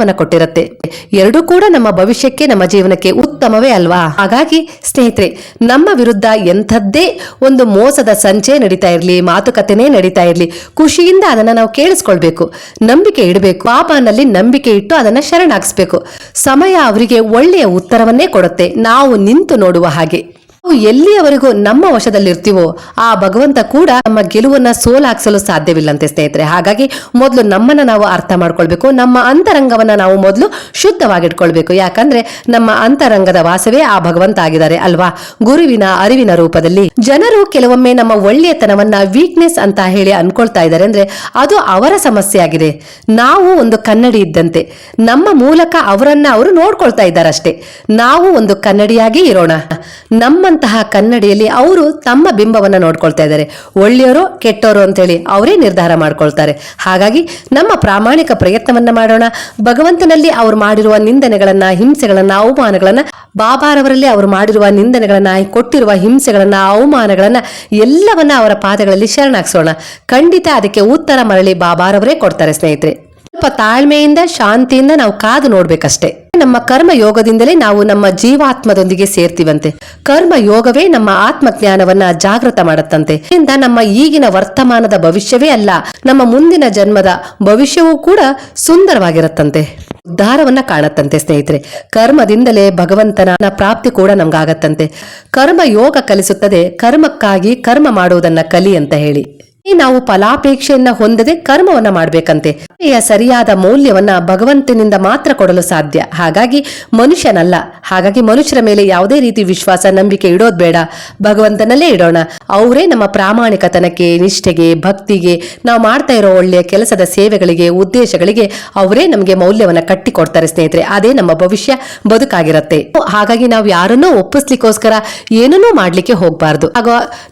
ಪಾಠವನ್ನ ಕೊಟ್ಟಿರುತ್ತೆ. ಎರಡೂ ಕೂಡ ನಮ್ಮ ಭವಿಷ್ಯಕ್ಕೆ, ನಮ್ಮ ಜೀವನಕ್ಕೆ ಉತ್ತಮವೇ ಅಲ್ವಾ? ಹಾಗಾಗಿ ಸ್ನೇಹಿತರೆ, ನಮ್ಮ ವಿರುದ್ಧ ಎಂಥದ್ದೇ ಒಂದು ಮೋಸದ ಸಂಚೆ ನಡೀತಾ ಇರಲಿ, ಮಾತುಕತೆನೇ ನಡೀತಾ ಇರಲಿ, ಖುಷಿಯಿಂದ ಅದನ್ನ ನಾವು ಕೇಳಿಸ್ಕೊಳ್ಬೇಕು, ನಂಬಿಕೆ ಇಡಬೇಕು, ಪಾಪನಲ್ಲಿ ನಂಬಿಕೆ ಇಟ್ಟು ಅದನ್ನ ಶರಣಾಗಿಸ್ಬೇಕು. ಸಮಯ ಅವರಿಗೆ ಒಳ್ಳೆಯ ಉತ್ತರವನ್ನೇ ಕೊಡುತ್ತೆ. ನಾವು ನಿಂತು ನೋಡುವ ಹಾಗೆ. ನಾವು ಎಲ್ಲಿಯವರೆಗೂ ನಮ್ಮ ವಶದಲ್ಲಿರ್ತೀವೋ ಆ ಭಗವಂತ ಕೂಡ ನಮ್ಮ ಗೆಲುವನ್ನ ಸೋಲಾಗಿಸಲು ಸಾಧ್ಯವಿಲ್ಲಂತೆ ಸ್ನೇಹಿತರೆ. ಹಾಗಾಗಿ ಮೊದಲು ನಮ್ಮನ್ನ ನಾವು ಅರ್ಥ ಮಾಡ್ಕೊಳ್ಬೇಕು, ನಮ್ಮ ಅಂತರಂಗವನ್ನ ನಾವು ಮೊದಲು ಶುದ್ಧವಾಗಿಟ್ಕೊಳ್ಬೇಕು. ಯಾಕಂದ್ರೆ ನಮ್ಮ ಅಂತರಂಗದ ವಾಸವೇ ಆ ಭಗವಂತ ಆಗಿದ್ದಾರೆ ಅಲ್ವಾ? ಗುರುವಿನ ಅರಿವಿನ ರೂಪದಲ್ಲಿ. ಜನರು ಕೆಲವೊಮ್ಮೆ ನಮ್ಮ ಒಳ್ಳೆಯತನವನ್ನ ವೀಕ್ನೆಸ್ ಅಂತ ಹೇಳಿ ಅನ್ಕೊಳ್ತಾ ಇದ್ದಾರೆ. ಅಂದ್ರೆ ಅದು ಅವರ ಸಮಸ್ಯೆ ಆಗಿದೆ ನಾವು ಒಂದು ಕನ್ನಡಿ ಇದ್ದಂತೆ. ನಮ್ಮ ಮೂಲಕ ಅವರನ್ನ ಅವರು ನೋಡ್ಕೊಳ್ತಾ ಇದ್ದಾರಷ್ಟೇ. ನಾವು ಒಂದು ಕನ್ನಡಿಯಾಗಿ ಇರೋಣ. ನಮ್ಮಂತಹ ಕನ್ನಡಿಯಲ್ಲಿ ಅವರು ತಮ್ಮ ಬಿಂಬವನ್ನು ನೋಡ್ಕೊಳ್ತಾ ಇದ್ದಾರೆ. ಒಳ್ಳೆಯವರು ಕೆಟ್ಟವರು ಅಂತೇಳಿ ಅವರೇ ನಿರ್ಧಾರ ಮಾಡ್ಕೊಳ್ತಾರೆ. ಹಾಗಾಗಿ ನಮ್ಮ ಪ್ರಾಮಾಣಿಕ ಪ್ರಯತ್ನವನ್ನ ಮಾಡೋಣ. ಭಗವಂತನಲ್ಲಿ ಅವರು ಮಾಡಿರುವ ನಿಂದನೆಗಳನ್ನ, ಹಿಂಸೆಗಳನ್ನ, ಅವಮಾನಗಳನ್ನ, ಬಾಬಾರವರಲ್ಲಿ ಅವರು ಮಾಡಿರುವ ನಿಂದನೆಗಳನ್ನ, ಕೊಟ್ಟಿರುವ ಹಿಂಸೆಗಳನ್ನ, ಅವಮಾನಗಳನ್ನ ಎಲ್ಲವನ್ನ ಅವರ ಪಾದಗಳಲ್ಲಿ ಶರಣಾಗಿಸೋಣ. ಖಂಡಿತ ಅದಕ್ಕೆ ಉತ್ತರ ಮರಳಿ ಬಾಬಾರವರೇ ಕೊಡ್ತಾರೆ ಸ್ನೇಹಿತರೆ. ಸ್ವಲ್ಪ ತಾಳ್ಮೆಯಿಂದ, ಶಾಂತಿಯಿಂದ ನಾವು ಕಾದು ನೋಡ್ಬೇಕಷ್ಟೇ. ನಮ್ಮ ಕರ್ಮ ಯೋಗದಿಂದಲೇ ನಾವು ನಮ್ಮ ಜೀವಾತ್ಮದೊಂದಿಗೆ ಸೇರ್ತೀವಂತೆ. ಕರ್ಮ ಯೋಗವೇ ನಮ್ಮ ಆತ್ಮಜ್ಞಾನವನ್ನ ಜಾಗೃತ ಮಾಡುತ್ತಂತೆ. ಇಂದ ನಮ್ಮ ಈಗಿನ ವರ್ತಮಾನದ ಭವಿಷ್ಯವೇ ಅಲ್ಲ, ನಮ್ಮ ಮುಂದಿನ ಜನ್ಮದ ಭವಿಷ್ಯವೂ ಕೂಡ ಸುಂದರವಾಗಿರುತ್ತಂತೆ. ಉದ್ಧಾರವನ್ನ ಕಾಣತ್ತಂತೆ ಸ್ನೇಹಿತರೆ. ಕರ್ಮದಿಂದಲೇ ಭಗವಂತನ ಪ್ರಾಪ್ತಿ ಕೂಡ ನಮ್ಗಾಗತ್ತಂತೆ. ಕರ್ಮ ಯೋಗ ಕಲಿಸುತ್ತದೆ, ಕರ್ಮಕ್ಕಾಗಿ ಕರ್ಮ ಮಾಡುವುದನ್ನ ಕಲಿ ಅಂತ ಹೇಳಿ. ನಾವು ಫಲಾಪೇಕ್ಷೆಯನ್ನ ಹೊಂದದೆ ಕರ್ಮವನ್ನ ಮಾಡಬೇಕಂತೆ. ಸರಿಯಾದ ಮೌಲ್ಯವನ್ನ ಭಗವಂತನಿಂದ ಮಾತ್ರ ಕೊಡಲು ಸಾಧ್ಯ. ಹಾಗಾಗಿ ಮನುಷ್ಯನಲ್ಲ. ಹಾಗಾಗಿ ಮನುಷ್ಯರ ಮೇಲೆ ಯಾವುದೇ ರೀತಿ ವಿಶ್ವಾಸ, ನಂಬಿಕೆ ಇಡೋದ್ ಬೇಡ. ಭಗವಂತನಲ್ಲೇ ಇಡೋಣ. ಅವರೇ ನಮ್ಮ ಪ್ರಾಮಾಣಿಕತನಕ್ಕೆ, ನಿಷ್ಠೆಗೆ, ಭಕ್ತಿಗೆ, ನಾವು ಮಾಡ್ತಾ ಇರೋ ಒಳ್ಳೆಯ ಕೆಲಸದ ಸೇವೆಗಳಿಗೆ, ಉದ್ದೇಶಗಳಿಗೆ ಅವರೇ ನಮಗೆ ಮೌಲ್ಯವನ್ನ ಕಟ್ಟಿ ಕೊಡ್ತಾರೆ ಸ್ನೇಹಿತರೆ. ಅದೇ ನಮ್ಮ ಭವಿಷ್ಯ ಬದುಕಾಗಿರುತ್ತೆ. ಹಾಗಾಗಿ ನಾವು ಯಾರನ್ನೂ ಒಪ್ಪಿಸ್ಲಿಕ್ಕೋಸ್ಕರ ಏನನ್ನೂ ಮಾಡ್ಲಿಕ್ಕೆ ಹೋಗ್ಬಾರ್ದು.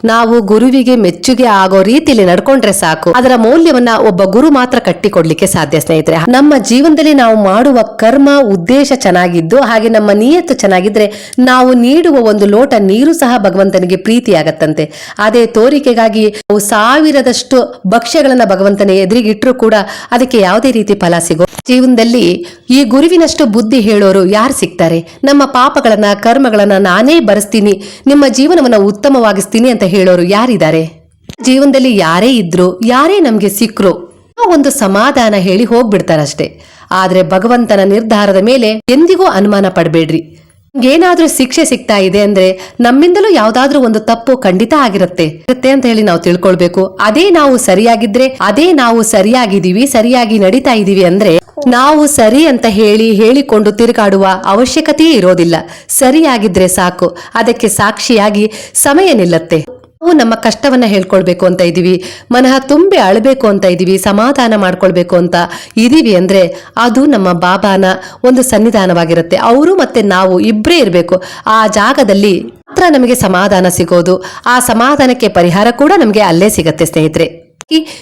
ನಾವು ಗುರುವಿಗೆ ಮೆಚ್ಚುಗೆ ಆಗೋ ರೀತಿಯಲ್ಲಿ ನಡ್ಕೊಂಡ್ರೆ ಸಾಕು. ಅದರ ಮೌಲ್ಯವನ್ನ ಒಬ್ಬ ಗುರು ಮಾತ್ರ ಕಟ್ಟಿಕೊಡ್ಲಿಕ್ಕೆ ಸಾಧ್ಯ, ಸ್ನೇಹಿತರೆ. ನಮ್ಮ ಜೀವನದಲ್ಲಿ ನಾವು ಮಾಡುವ ಕರ್ಮ, ಉದ್ದೇಶ ಚೆನ್ನಾಗಿದ್ದು, ಹಾಗೆ ನಮ್ಮ ನಿಯತ್ತು ಚೆನ್ನಾಗಿದ್ರೆ ನಾವು ನೀಡುವ ಒಂದು ಲೋಟ ನೀರು ಸಹ ಭಗವಂತನಿಗೆ ಪ್ರೀತಿಯಾಗತ್ತಂತೆ. ಅದೇ ತೋರಿಕೆಗಾಗಿ ಸಾವಿರದಷ್ಟು ಭಕ್ಷ್ಯಗಳನ್ನ ಭಗವಂತನ ಎದುರಿಗಿಟ್ರು ಕೂಡ ಅದಕ್ಕೆ ಯಾವುದೇ ರೀತಿ ಫಲ ಸಿಗೋ ಜೀವನದಲ್ಲಿ ಈ ಗುರುವಿನಷ್ಟು ಬುದ್ಧಿ ಹೇಳೋರು ಯಾರು ಸಿಗ್ತಾರೆ? ನಮ್ಮ ಪಾಪಗಳನ್ನ, ಕರ್ಮಗಳನ್ನ ನಾನೇ ಬರೆಸ್ತೀನಿ, ನಿಮ್ಮ ಜೀವನವನ್ನ ಉತ್ತಮವಾಗಿಸ್ತೀನಿ ಅಂತ ಹೇಳೋರು ಯಾರಿದ್ದಾರೆ? ಜೀವನದಲ್ಲಿ ಯಾರೇ ಇದ್ರು, ಯಾರೇ ನಮ್ಗೆ ಸಿಕ್ರು ಒಂದು ಸಮಾಧಾನ ಹೇಳಿ ಹೋಗ್ಬಿಡ್ತಾರಷ್ಟೇ. ಆದ್ರೆ ಭಗವಂತನ ನಿರ್ಧಾರದ ಮೇಲೆ ಎಂದಿಗೂ ಅನುಮಾನ ಪಡಬೇಡ್ರಿ. ಏನಾದ್ರೂ ಶಿಕ್ಷೆ ಸಿಗ್ತಾ ಇದೆ ಅಂದ್ರೆ ನಮ್ಮಿಂದಲೂ ಯಾವ್ದಾದ್ರೂ ಒಂದು ತಪ್ಪು ಖಂಡಿತ ಆಗಿರುತ್ತೆ. ಇರುತ್ತೆ ಅಂತ ಹೇಳಿ ನಾವು ತಿಳ್ಕೊಳ್ಬೇಕು. ಅದೇ ನಾವು ಸರಿಯಾಗಿದ್ರೆ, ಅದೇ ನಾವು ಸರಿಯಾಗಿದ್ದೀವಿ, ಸರಿಯಾಗಿ ನಡೀತಾ ಇದೀವಿ ಅಂದ್ರೆ ನಾವು ಸರಿ ಅಂತ ಹೇಳಿ ಹೇಳಿಕೊಂಡು ತಿರುಗಾಡುವ ಅವಶ್ಯಕತೆಯೇ ಇರೋದಿಲ್ಲ. ಸರಿಯಾಗಿದ್ರೆ ಸಾಕು. ಅದಕ್ಕೆ ಸಾಕ್ಷಿಯಾಗಿ ಸಮಯ ನಿಲ್ಲತ್ತೆ. ನಾವು ನಮ್ಮ ಕಷ್ಟವನ್ನ ಹೇಳ್ಕೊಳ್ಬೇಕು ಅಂತ ಇದೀವಿ ಮನಃ ತುಂಬಿ ಅಳಬೇಕು ಅಂತ ಇದೀವಿ ಸಮಾಧಾನ ಮಾಡ್ಕೊಳ್ಬೇಕು ಅಂತ ಇದೀವಿ ಅಂದ್ರೆ ಅದು ನಮ್ಮ ಬಾಬಾನ ಒಂದು ಸನ್ನಿಧಾನವಾಗಿರುತ್ತೆ. ಅವರು ಮತ್ತೆ ನಾವು ಇಬ್ಬರೇ ಇರಬೇಕು. ಆ ಜಾಗದಲ್ಲಿ ಮಾತ್ರ ನಮಗೆ ಸಮಾಧಾನ ಸಿಗೋದು. ಆ ಸಮಾಧಾನಕ್ಕೆ ಪರಿಹಾರ ಕೂಡ ನಮಗೆ ಅಲ್ಲೇ ಸಿಗತ್ತೆ ಸ್ನೇಹಿತರೆ.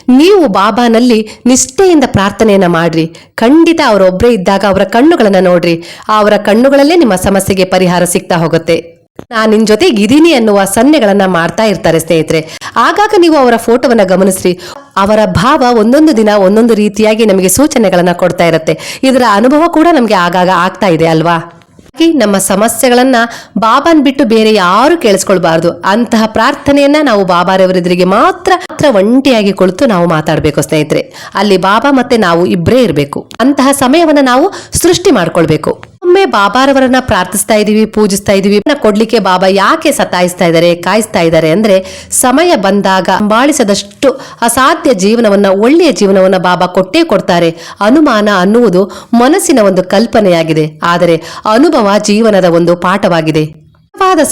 ನೀವು ಬಾಬಾನಲ್ಲಿ ನಿಷ್ಠೆಯಿಂದ ಪ್ರಾರ್ಥನೆಯನ್ನ ಮಾಡ್ರಿ. ಖಂಡಿತ ಅವರೊಬ್ಬರೇ ಇದ್ದಾಗ ಅವರ ಕಣ್ಣುಗಳನ್ನ ನೋಡ್ರಿ. ಅವರ ಕಣ್ಣುಗಳಲ್ಲೇ ನಿಮ್ಮ ಸಮಸ್ಯೆಗೆ ಪರಿಹಾರ ಸಿಗ್ತಾ ಹೋಗುತ್ತೆ. ನಾನ್ ನಿನ್ ಜೊತೆಗೆ ಇದೀನಿ ಅನ್ನುವ ಸನ್ನೆಗಳನ್ನ ಮಾಡ್ತಾ ಇರ್ತಾರೆ ಸ್ನೇಹಿತರೆ. ಆಗಾಗ ನೀವು ಅವರ ಫೋಟೋವನ್ನ ಗಮನಿಸ್ರಿ. ಅವರ ಭಾವ ಒಂದೊಂದು ದಿನ ಒಂದೊಂದು ರೀತಿಯಾಗಿ ನಮಗೆ ಸೂಚನೆಗಳನ್ನ ಕೊಡ್ತಾ ಇರುತ್ತೆ. ಇದರ ಅನುಭವ ಕೂಡ ನಮಗೆ ಆಗಾಗ ಆಗ್ತಾ ಇದೆ ಅಲ್ವಾ? ನಮ್ಮ ಸಮಸ್ಯೆಗಳನ್ನ ಬಾಬಾನ್ ಬಿಟ್ಟು ಬೇರೆ ಯಾರು ಕೇಳಿಸ್ಕೊಳ್ಬಾರ್ದು. ಅಂತಹ ಪ್ರಾರ್ಥನೆಯನ್ನ ನಾವು ಬಾಬಾರವರೆದುರಿಗೆ ಮಾತ್ರ ಮಾತ್ರ ಒಂಟಿಯಾಗಿ ಕುಳಿತು ನಾವು ಮಾತಾಡಬೇಕು ಸ್ನೇಹಿತರೆ. ಅಲ್ಲಿ ಬಾಬಾ ಮತ್ತೆ ನಾವು ಇಬ್ಬರೇ ಇರಬೇಕು. ಅಂತಹ ಸಮಯವನ್ನ ನಾವು ಸೃಷ್ಟಿ ಮಾಡ್ಕೊಳ್ಬೇಕು. ಒಮ್ಮೆ ಬಾಬಾರವರನ್ನ ಪ್ರಾರ್ಥಿಸ್ತಾ ಇದೀವಿ, ಪೂಜಿಸ್ತಾ ಇದೀವಿ. ಕೊಡ್ಲಿಕ್ಕೆ ಬಾಬಾ ಯಾಕೆ ಸತಾಯಿಸ್ತಾ ಇದ್ದಾರೆ, ಕಾಯಿಸ್ತಾ ಇದ್ದಾರೆ ಅಂದ್ರೆ ಸಮಯ ಬಂದಾಗ ಬಾಳಿಸದಷ್ಟು ಅಸಾಧ್ಯ ಜೀವನವನ್ನ, ಒಳ್ಳೆಯ ಜೀವನವನ್ನ ಬಾಬಾ ಕೊಟ್ಟೇ ಕೊಡ್ತಾರೆ. ಅನುಮಾನ ಅನ್ನುವುದು ಮನಸ್ಸಿನ ಒಂದು ಕಲ್ಪನೆಯಾಗಿದೆ. ಆದರೆ ಅನುಭವ ಜೀವನದ ಒಂದು ಪಾಠವಾಗಿದೆ.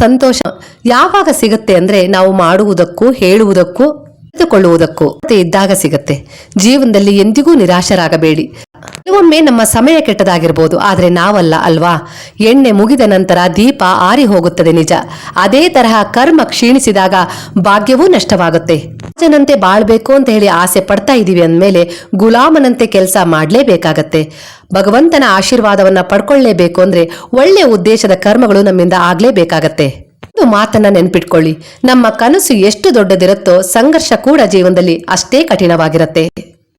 ಸಂತೋಷ, ಯಾವಾಗ ಸಿಗುತ್ತೆ ಅಂದ್ರೆ ನಾವು ಮಾಡುವುದಕ್ಕೂ, ಹೇಳುವುದಕ್ಕೂ ತಿಳಿದುಕೊಳ್ಳುವುದಕ್ಕೂ ಮತ್ತೆ ಇದ್ದಾಗ ಸಿಗುತ್ತೆ. ಜೀವನದಲ್ಲಿ ಎಂದಿಗೂ ನಿರಾಶರಾಗಬೇಡಿ. ಕೆಲವೊಮ್ಮೆ ನಮ್ಮ ಸಮಯ ಕೆಟ್ಟದಾಗಿರಬಹುದು ಆದರೆ ನಾವಲ್ಲ ಅಲ್ವಾ? ಎಣ್ಣೆ ಮುಗಿದ ನಂತರ ದೀಪ ಆರಿ ಹೋಗುತ್ತದೆ ನಿಜ. ಅದೇ ತರಹ ಕರ್ಮ ಕ್ಷೀಣಿಸಿದಾಗ ಭಾಗ್ಯವೂ ನಷ್ಟವಾಗುತ್ತೆ. ಜನಂತೆ ಬಾಳ್ಬೇಕು ಅಂತ ಹೇಳಿ ಆಸೆ ಪಡ್ತಾ ಇದೀವಿ ಅಂದಮೇಲೆ ಗುಲಾಮನಂತೆ ಕೆಲಸ ಮಾಡಲೇಬೇಕಾಗತ್ತೆ. ಭಗವಂತನ ಆಶೀರ್ವಾದವನ್ನ ಪಡ್ಕೊಳ್ಳೇಬೇಕು ಅಂದ್ರೆ ಒಳ್ಳೆಯ ಉದ್ದೇಶದ ಕರ್ಮಗಳು ನಮ್ಮಿಂದ ಆಗ್ಲೇಬೇಕಾಗತ್ತೆ. ಒಂದು ಮಾತನ್ನ ನೆನ್ಪಿಟ್ಕೊಳ್ಳಿ. ನಮ್ಮ ಕನಸು ಎಷ್ಟು ದೊಡ್ಡದಿರುತ್ತೋ ಸಂಘರ್ಷ ಕೂಡ ಜೀವನದಲ್ಲಿ ಅಷ್ಟೇ ಕಠಿಣವಾಗಿರುತ್ತೆ.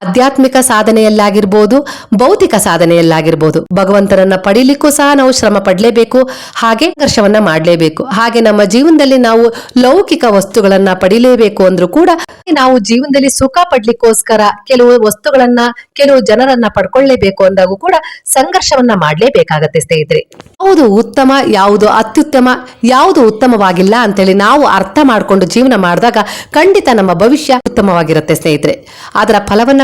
ಆಧ್ಯಾತ್ಮಿಕ ಸಾಧನೆಯಲ್ಲಾಗಿರ್ಬೋದು, ಭೌತಿಕ ಸಾಧನೆಯಲ್ಲಾಗಿರ್ಬೋದು. ಭಗವಂತನನ್ನ ಪಡಿಲಿಕ್ಕೂ ಸಹ ನಾವು ಶ್ರಮ ಪಡಲೇಬೇಕು, ಹಾಗೆ ಸಂಘರ್ಷವನ್ನ ಮಾಡಲೇಬೇಕು. ಹಾಗೆ ನಮ್ಮ ಜೀವನದಲ್ಲಿ ನಾವು ಲೌಕಿಕ ವಸ್ತುಗಳನ್ನ ಪಡಿಲೇಬೇಕು ಅಂದ್ರೂ ಕೂಡ ನಾವು ಜೀವನದಲ್ಲಿ ಸುಖ ಪಡ್ಲಿಕ್ಕೋಸ್ಕರ ಕೆಲವು ವಸ್ತುಗಳನ್ನ, ಕೆಲವು ಜನರನ್ನ ಪಡ್ಕೊಳ್ಳೇಬೇಕು ಅಂದಾಗೂ ಕೂಡ ಸಂಘರ್ಷವನ್ನ ಮಾಡಲೇಬೇಕಾಗತ್ತೆ ಸ್ನೇಹಿತರೆ. ಯಾವುದು ಉತ್ತಮ ಯಾವುದು ಅತ್ಯುತ್ತಮ, ಯಾವುದು ಉತ್ತಮವಾಗಿಲ್ಲ ಅಂತೇಳಿ ನಾವು ಅರ್ಥ ಮಾಡ್ಕೊಂಡು ಜೀವನ ಮಾಡಿದಾಗ ಖಂಡಿತ ನಮ್ಮ ಭವಿಷ್ಯ ಉತ್ತಮವಾಗಿರುತ್ತೆ ಸ್ನೇಹಿತರೆ. ಅದರ ಫಲವನ್ನ